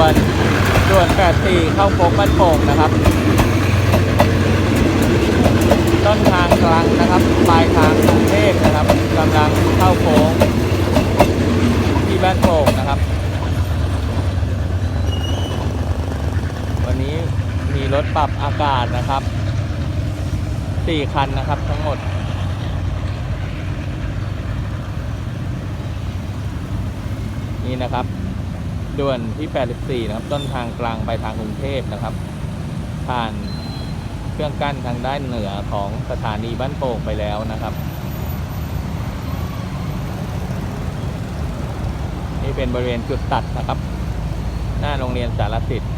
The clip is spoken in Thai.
ส่วน 84 เข้าโค้งบ้านโป่งนะครับ ต้นทางกลางนะครับปลายทางกรุงเทพนะครับกำลังเข้าโค้งที่บ้านโป่งนะครับ วันนี้มีรถปรับอากาศนะครับสี่คันนะครับทั้งหมดนี่นะครับ ด่วนที่ 84 นะครับ ต้นทางกลางไปทางกรุงเทพนะครับ ผ่านเครื่องกั้นทางด้านเหนือของสถานีบ้านโป่งไปแล้วนะครับ นี่เป็นบริเวณจุดตัดนะครับ หน้าโรงเรียนสารสิทธิ์